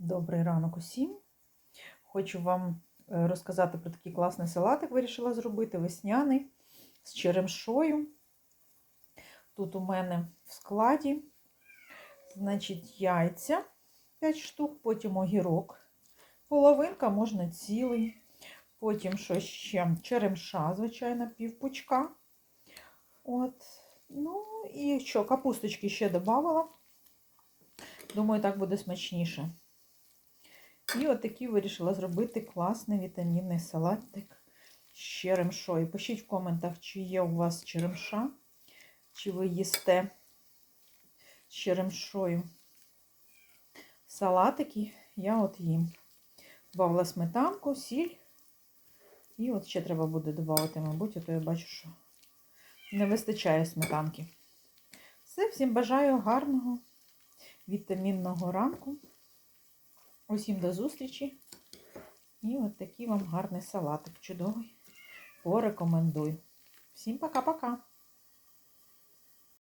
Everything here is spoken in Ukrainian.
Добрий ранок усім. Хочу вам е, розказати про такий класний салатик, вирішила зробити весняний з черемшою. Тут у мене в складі, значить, яйця 5 штук, потім огірок. Половинка можна цілий. Потім що ще? Черемша, звичайно, півпучка. От. Ну і що, капусточки ще додавала. Думаю, так буде смачніше. І от такий вирішила зробити класний вітамінний салатик з черемшою. Пишіть в коментах, чи є у вас черемша, чи ви їсте з черемшою салатики. Я от їм. Добавила сметанку, сіль. І от ще треба буде додати, мабуть, а то я бачу, що не вистачає сметанки. Все, всім бажаю гарного вітамінного ранку. Усім до зустрічі. І от такий вам гарний салатик чудовий. Порекомендую. Всім пока-пока!